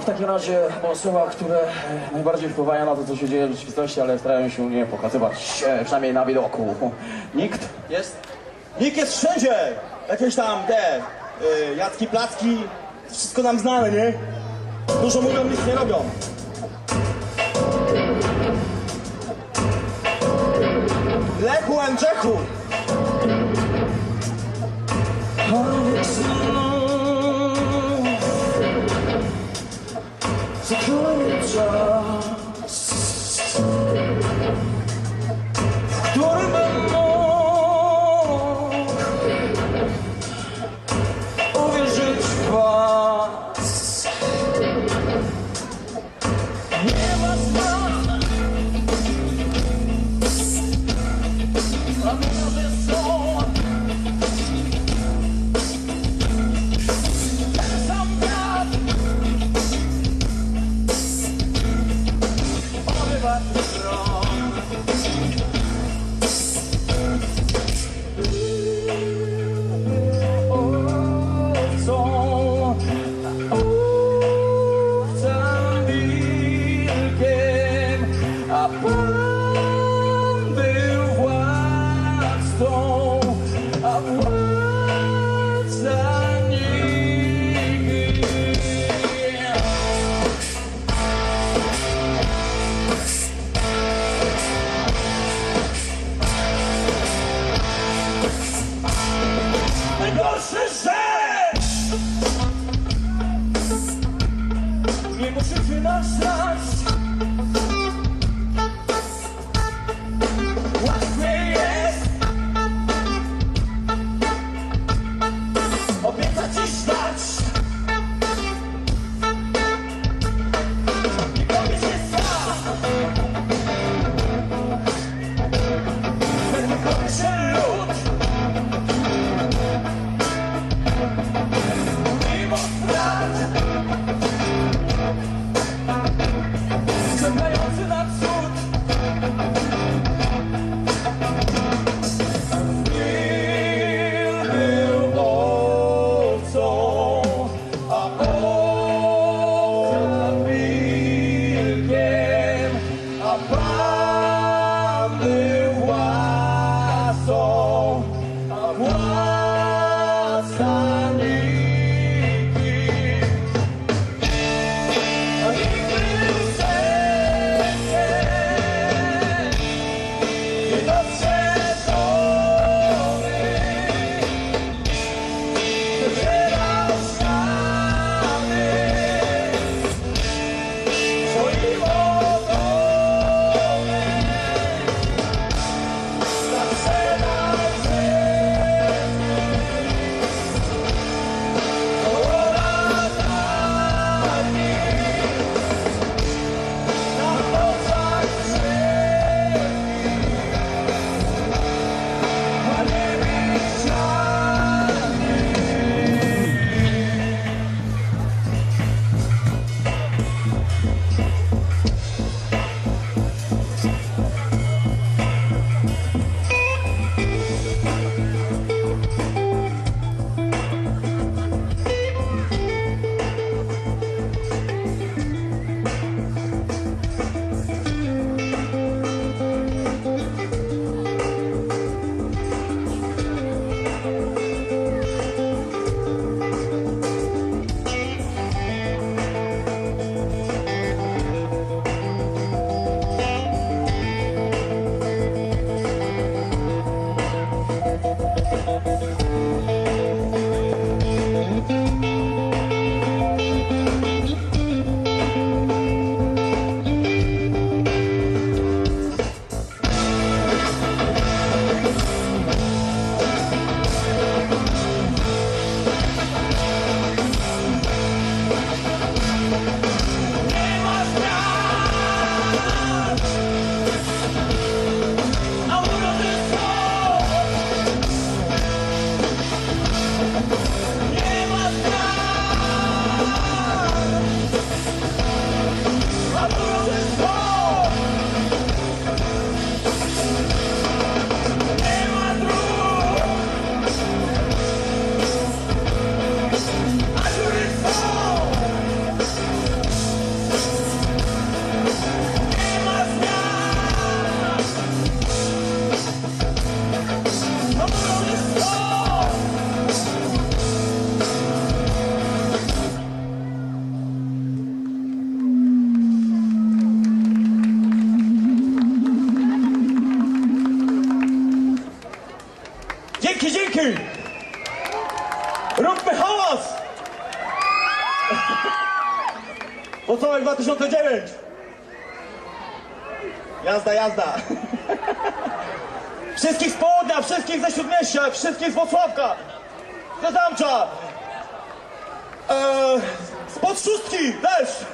W takim razie o słowach, które e, najbardziej wpływają na to, co się dzieje w rzeczywistości, ale starają się nie pokazywać, e, przynajmniej na widoku. Nikt jest? Nikt jest wszędzie! Jakieś tam te y, jacki, placki, wszystko nam znane, nie? Dużo mówią, nic nie robią. Lechu Andrzechu! Zakończy Sim. Dzięki! Róbmy hałas! Pocołek 2009! Jazda, jazda! Wszystkich z południa, wszystkich ze Śródmieścia, wszystkich z Włocławka! Z Zamcza! Eee, spod szóstki też!